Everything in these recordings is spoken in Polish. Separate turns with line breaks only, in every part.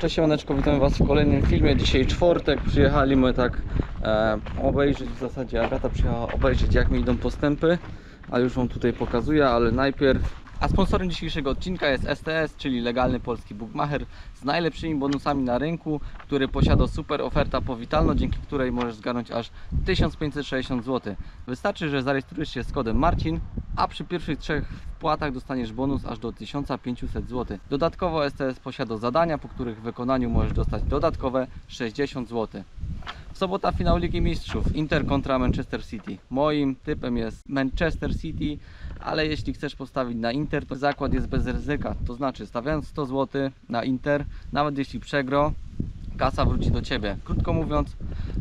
Cześć Siemaneczko, witamy Was w kolejnym filmie. Dzisiaj czwartek, przyjechaliśmy tak e, obejrzeć, w zasadzie Agata przyjechała obejrzeć jak mi idą postępy, a już Wam tutaj pokazuję, ale najpierw... A sponsorem dzisiejszego odcinka jest STS, czyli legalny polski bookmacher z najlepszymi bonusami na rynku, który posiada super oferta powitalna, dzięki której możesz zgarnąć aż 1560 zł. Wystarczy, że zarejestrujesz się z kodem Marcin, a przy pierwszych trzech wpłatach dostaniesz bonus aż do 1500 zł. Dodatkowo STS posiada zadania, po których wykonaniu możesz dostać dodatkowe 60 zł. Sobota finał Ligi Mistrzów Inter kontra Manchester City. Moim typem jest Manchester City, ale jeśli chcesz postawić na Inter, to zakład jest bez ryzyka. To znaczy stawiając 100 zł na Inter, nawet jeśli przegro, kasa wróci do Ciebie. Krótko mówiąc,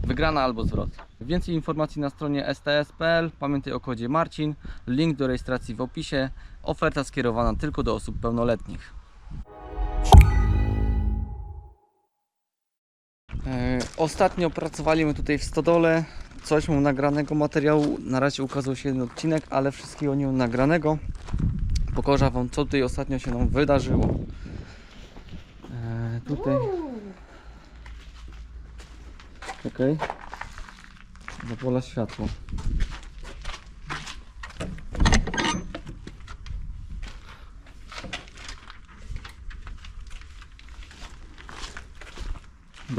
wygrana albo zwrot. Więcej informacji na stronie sts.pl. Pamiętaj o kodzie Marcin. Link do rejestracji w opisie. Oferta skierowana tylko do osób pełnoletnich. Ostatnio pracowaliśmy tutaj w Stodole. Coś mu nagranego materiału. Na razie ukazał się jeden odcinek, ale wszystkiego nie nagranego. Pokażę Wam, co tutaj ostatnio się nam wydarzyło. E, tutaj. Okej. Zapala światło.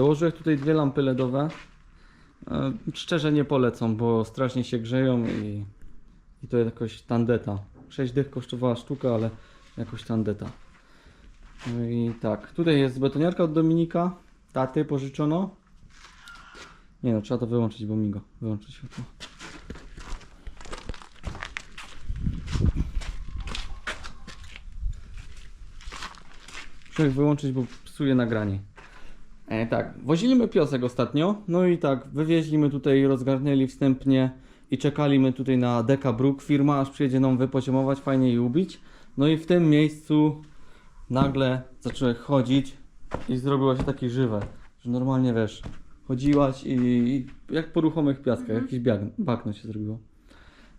Dołożyłem tutaj dwie lampy LEDowe. E, Szczerze nie polecam, bo strasznie się grzeją i, i to jakoś tandeta. 6 dych kosztowała sztuka, ale jakoś tandeta. No i tak, tutaj jest betoniarka od Dominika, taty pożyczono. Nie no, trzeba to wyłączyć, bo migo. Wyłączyć światło. Muszę wyłączyć, bo psuje nagranie. E, tak, woziliśmy piosek ostatnio, no i tak, wywieźliśmy tutaj, rozgarnęli wstępnie i czekaliśmy tutaj na Deka Brook, firma aż przyjedzie nam wypoziomować, fajnie i ubić. No i w tym miejscu nagle zaczęły chodzić i zrobiło się takie żywe, że normalnie wiesz, chodziłaś i, i jak po ruchomych piaskach, jakieś biag, bagno się zrobiło.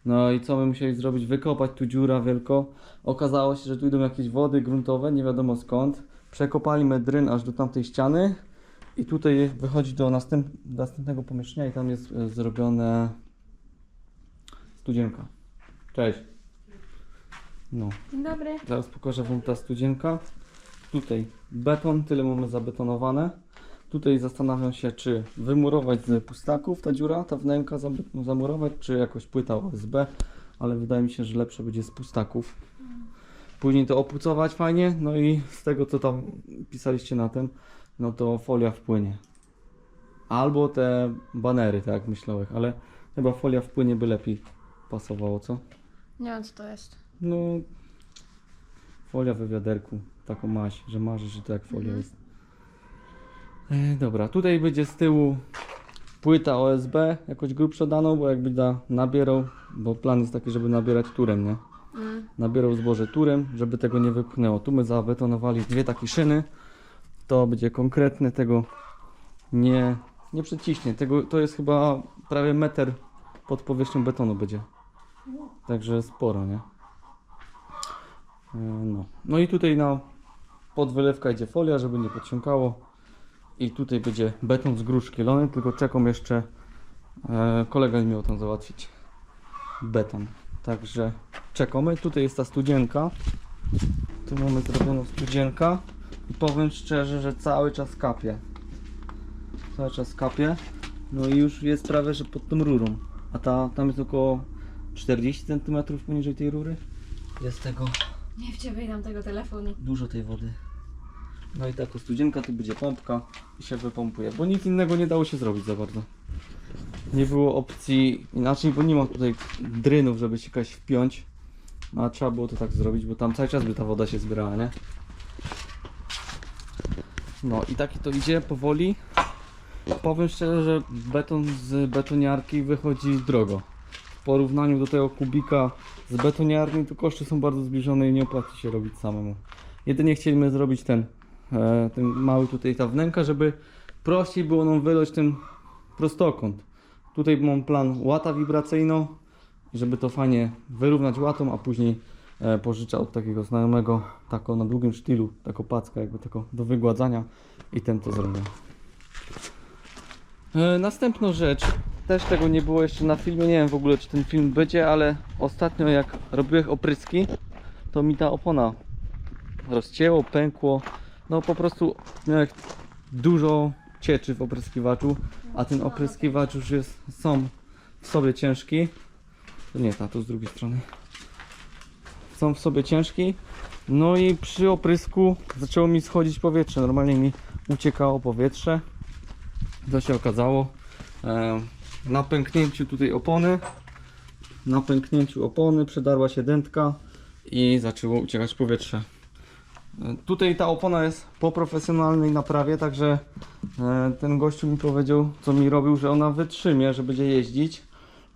No i co my musieli zrobić? Wykopać tu dziura wielko. Okazało się, że tu idą jakieś wody gruntowe, nie wiadomo skąd. Przekopaliśmy dryn aż do tamtej ściany i tutaj wychodzi do następ, następnego pomieszczenia i tam jest e, zrobione studzienka. Cześć. No.
Dzień dobry.
Zaraz pokażę Wam ta studzienka. Tutaj beton, tyle mamy zabetonowane. Tutaj zastanawiam się, czy wymurować z pustaków ta dziura, ta wnęka zamurować, czy jakoś płyta OSB, ale wydaje mi się, że lepsze będzie z pustaków. Później to opucować fajnie, no i z tego co tam pisaliście na tym, no to folia wpłynie. Albo te banery, tak jak myślałem, ale chyba folia wpłynie by lepiej pasowało, co?
Nie wiem co to jest.
No, folia we wiaderku, taką maś, że marzysz, że to jak folia
Mhm.
jest. E, dobra, tutaj będzie z tyłu płyta OSB, jakoś grubsza daną, bo jakby da nabierał, bo plan jest taki, żeby nabierać turem, nie?
Mm.
Nabierał zboże turem, żeby tego nie wypchnęło. Tu my zabetonowali dwie takie szyny, to będzie konkretne, tego nie, nie przeciśnie. Tego, to jest chyba prawie metr pod powierzchnią betonu będzie. Także sporo, nie? E, No. no i tutaj na podwylewka idzie folia, żeby nie podciąkało. I tutaj będzie beton z grusz kielony, tylko czekam jeszcze. E, kolega mi miał tam załatwić. Beton. Także czekamy. Tutaj jest ta studzienka. Tu mamy zrobioną studzienka. I powiem szczerze, że cały czas kapie. Cały czas kapie. No i już jest prawie, że pod tą rurą. A ta, tam jest około 40 cm poniżej tej rury. Jest tego
Nie wciągaj tego telefonu.
dużo tej wody. No i taka studzienka, tu będzie pompka i się wypompuje, bo nic innego nie dało się zrobić za bardzo. Nie było opcji inaczej, bo nie mam tutaj drynów, żeby się jakaś wpiąć. A trzeba było to tak zrobić, bo tam cały czas by ta woda się zbierała, nie? No i takie to idzie powoli. Powiem szczerze, że beton z betoniarki wychodzi drogo. W porównaniu do tego kubika z betoniarni to koszty są bardzo zbliżone i nie opłaci się robić samemu. Jedynie chcieliśmy zrobić ten, e, ten mały tutaj ta wnęka, żeby prościej było nam wylać ten prostokąt. Tutaj mam plan łata wibracyjną, żeby to fajnie wyrównać łatą, a później pożycza od takiego znajomego, taką na długim sztylu, taką packę jakby taką do wygładzania i ten to zrobił. E, następną rzecz, też tego nie było jeszcze na filmie, nie wiem w ogóle czy ten film będzie, ale ostatnio jak robiłem opryski, to mi ta opona rozcięło, pękło, no po prostu miałem dużo cieczy w opryskiwaczu, a ten opryskiwacz już jest sam w sobie ciężki. To nie, ta to z drugiej strony. Są w sobie ciężki. No i przy oprysku zaczęło mi schodzić powietrze. Normalnie mi uciekało powietrze. To się okazało. E, na pęknięciu tutaj opony. Na pęknięciu opony przedarła się dętka i zaczęło uciekać powietrze. E, Tutaj ta opona jest po profesjonalnej naprawie, także e, ten gościu mi powiedział, co mi robił, że ona wytrzymie, że będzie jeździć.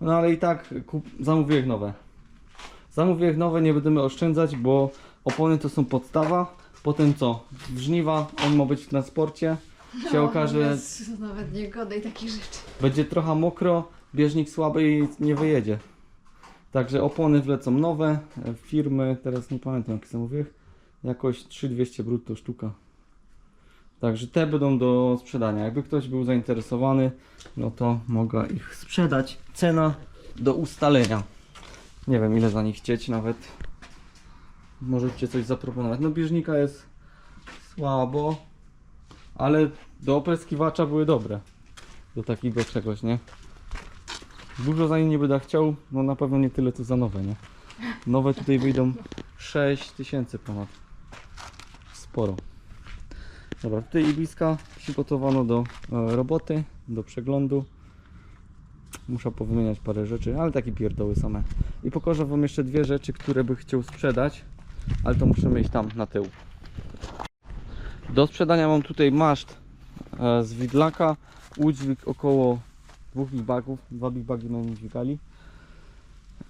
No ale i tak kup, zamówiłem nowe. Zamówiłem nowe, nie będziemy oszczędzać, bo opony to są podstawa. Potem co? Żniwa on ma być w transporcie. Się okaże,
Bez nawet nie godaj takich rzeczy.
będzie trochę mokro, bieżnik słaby i nie wyjedzie. Także opony wlecą nowe, e, firmy, teraz nie pamiętam jakie zamówiłem, jakoś 3200 brutto sztuka. Także te będą do sprzedania. Jakby ktoś był zainteresowany, no to mogę ich sprzedać. Cena do ustalenia. Nie wiem ile za nich chcieć nawet. Możecie coś zaproponować. No bieżnika jest słabo, ale do opryskiwacza były dobre do takiego czegoś, nie? Dużo za nie nie będę chciał, no na pewno nie tyle co za nowe, nie? Nowe tutaj wyjdą 6 tysięcy ponad. Sporo. Dobra, tutaj Ibiska przygotowano do e, roboty, do przeglądu. Muszę powymieniać parę rzeczy, ale takie pierdoły same. I pokażę wam jeszcze dwie rzeczy, które by chciał sprzedać, ale to musimy iść tam na tył. Do sprzedania mam tutaj maszt e, z widlaka, udźwig około dwóch big bagów, dwa big bagi nim dźwigali.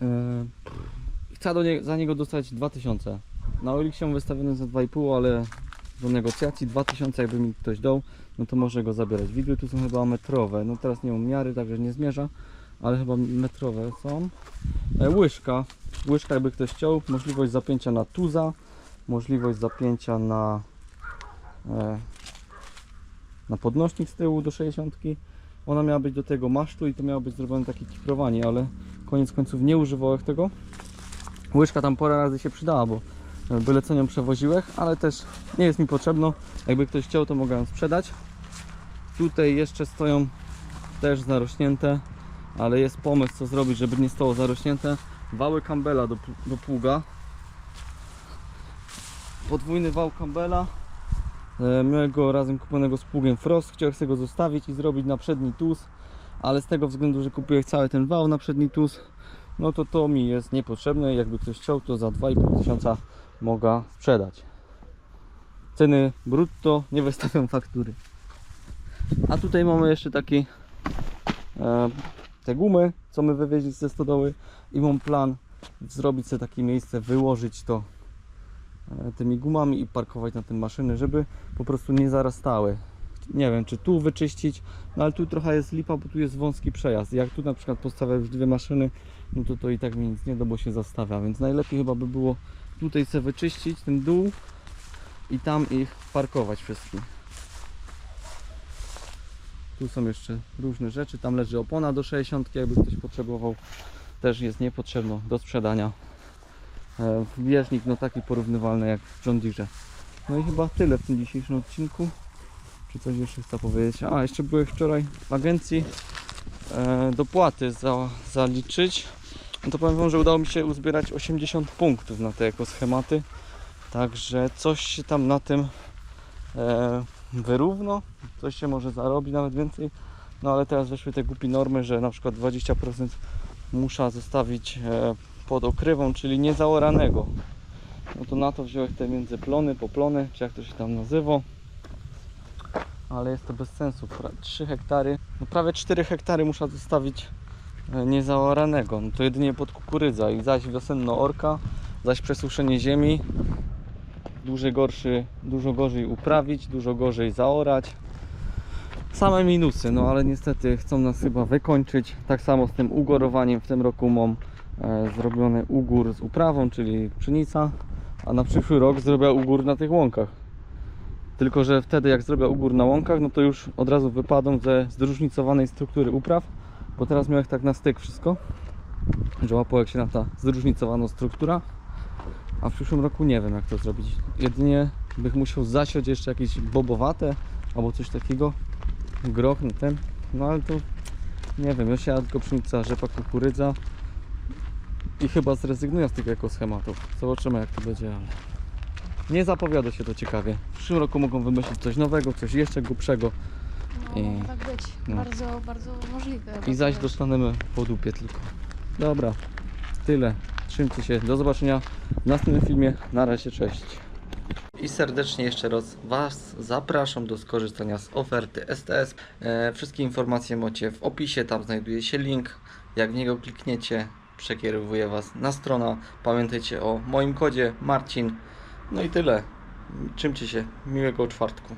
E, Chcę do nie, za niego dostać 2000. Na Oliksie wystawiony za 2,5, ale do negocjacji 2000 jakby mi ktoś dał, no to może go zabierać. Widły tu są chyba metrowe, no teraz nie mam miary, także nie zmierza, ale chyba metrowe są. E, łyżka, łyżka jakby ktoś chciał, możliwość zapięcia na tuza, możliwość zapięcia na e, na podnośnik z tyłu do 60. Ona miała być do tego masztu i to miało być zrobione takie kifrowanie, ale koniec końców nie używałem tego. Łyżka tam parę razy się przydała, bo byle co nią ale też nie jest mi potrzebno. Jakby ktoś chciał, to mogę ją sprzedać. Tutaj jeszcze stoją też zarośnięte, ale jest pomysł co zrobić, żeby nie stało zarośnięte. Wały Campbella do, do pługa. Podwójny wał Campbella. E, go razem kupionego z pługiem Frost. Chciałem sobie go zostawić i zrobić na przedni tus, ale z tego względu, że kupiłem cały ten wał na przedni tus, no to to mi jest niepotrzebne. Jakby ktoś chciał, to za 2,5 tysiąca mogę sprzedać. Ceny brutto, nie wystawiam faktury. A tutaj mamy jeszcze taki e, te gumy, co my wywieźli ze stodoły i mam plan zrobić sobie takie miejsce, wyłożyć to e, tymi gumami i parkować na tym maszyny, żeby po prostu nie zarastały. Nie wiem, czy tu wyczyścić, no ale tu trochę jest lipa, bo tu jest wąski przejazd. Jak tu na przykład postawię już dwie maszyny, no to to i tak mi nic nie da, bo się zastawia, więc najlepiej chyba by było tutaj sobie wyczyścić ten dół i tam ich parkować wszystkich. Tu są jeszcze różne rzeczy, tam leży opona do 60, jakby ktoś potrzebował, też jest niepotrzebna do sprzedania. E, Bieżnik no taki porównywalny jak w John Deere. No i chyba tyle w tym dzisiejszym odcinku. Czy coś jeszcze chcę powiedzieć? A, jeszcze byłem wczoraj w agencji e, dopłaty za, zaliczyć. No to powiem wam, że udało mi się uzbierać 80 punktów na te ekoschematy. Także coś się tam na tym e, wyrówno. Coś się może zarobi nawet więcej. No ale teraz weszły te głupie normy, że na przykład 20% muszę zostawić e, pod okrywą, czyli niezaoranego. No to na to wziąłem te międzyplony, poplony, czy jak to się tam nazywa. Ale jest to bez sensu. Pra- 3 hektary, no prawie 4 hektary muszę zostawić niezaoranego. No to jedynie pod kukurydza i zaś wiosenno orka, zaś przesuszenie ziemi. Dużo gorszy, dużo gorzej uprawić, dużo gorzej zaorać. Same minusy, no ale niestety chcą nas chyba wykończyć. Tak samo z tym ugorowaniem w tym roku mam e, zrobiony ugór z uprawą, czyli pszenica, a na przyszły rok zrobiła ugór na tych łąkach. Tylko, że wtedy jak zrobiła ugór na łąkach, no to już od razu wypadą ze zróżnicowanej struktury upraw, bo teraz miał jak tak na styk wszystko, że łapał jak się na ta zróżnicowana struktura, a w przyszłym roku nie wiem jak to zrobić. Jedynie bych musiał zasiąść jeszcze jakieś bobowate albo coś takiego, groch, no ten, no ale to nie wiem, ja się tylko pszenica, kukurydza i chyba zrezygnuję z tych ekoschematów. Zobaczymy jak to będzie, ale nie zapowiada się to ciekawie. W przyszłym roku mogą wymyślić coś nowego, coś jeszcze głupszego I-
tak być.
no.
Bardzo, bardzo możliwe.
i zaś dostaniemy po dupie tylko. Dobra, tyle. Trzymcie się, do zobaczenia w następnym filmie. Na razie, cześć. I serdecznie jeszcze raz Was zapraszam do skorzystania z oferty STS. E, wszystkie informacje macie w opisie, tam znajduje się link. Jak w niego klikniecie, przekierowuje Was na stronę. Pamiętajcie o moim kodzie Marcin. No i tyle. Trzymcie się. Miłego czwartku.